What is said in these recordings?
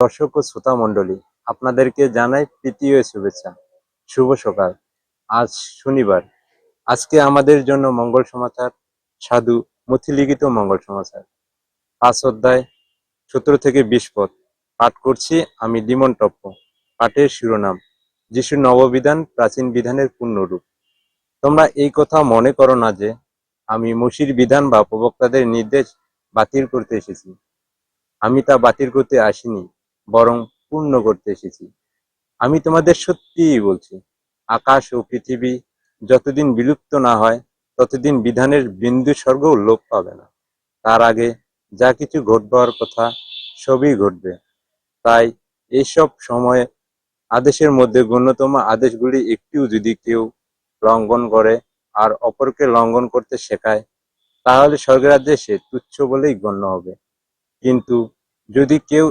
দর্শক ও শ্রোতা মণ্ডলী, আপনাদেরকে জানাই প্রীতীয় শুভেচ্ছা। শুভ সকাল। আজ শনিবার। আজকে আমাদের জন্য মঙ্গল সমাচার, সাধু মথিলিখিত মঙ্গল সমাচার। পাঁচ অধ্যায়, সতেরো থেকে বিশ পদ। পাঠ করছি আমি লিমন টপ্প। পাঠের শিরোনাম যিশুর নববিধান প্রাচীন বিধানের পূর্ণরূপ। তোমরা এই কথা মনে করো না যে, আমি মসির বিধান বা প্রবক্তাদের নির্দেশ বাতিল করতে এসেছি। আমি তা বাতিল করতে আসিনি। বরং পূর্ণ করতে এসেছি। আমি তোমাদের সত্যিই বলছি, আকাশ ও পৃথিবী যতদিন বিলুপ্ত না হয়, ততদিন বিধানের বিন্দু স্বর্গও লোপ পাবে না। তার আগে যা কিছু ঘটবার কথা সবই ঘটবে। তাই এইসব সময়ে আদেশের মধ্যে গণ্যতম আদেশগুলি একটিও যদি কেউ লঙ্ঘন করে আর অপরকে লঙ্ঘন করতে শেখায়, তাহলে স্বর্গের আদেশে তুচ্ছ বলেই গণ্য হবে। কিন্তু যদি কেউ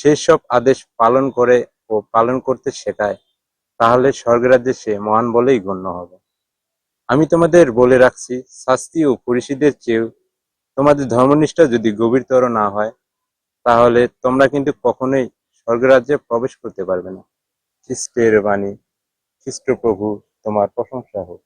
সেই সব আদেশ পালন করে ও পালন করতে শেখায়, তাহলে স্বর্গরাজ্যে সে মহান বলেই গণ্য হবে। আমি তোমাদের বলে রাখছি, শাস্তি ও পরিষদের চেয়েও তোমাদের ধর্মনিষ্ঠা যদি গভীরতর না হয়, তাহলে তোমরা কিন্তু কখনোই স্বর্গরাজ্যে প্রবেশ করতে পারবে না। খ্রিস্টের বাণী, খ্রিস্টপ্রভু তোমার প্রশংসা হোক।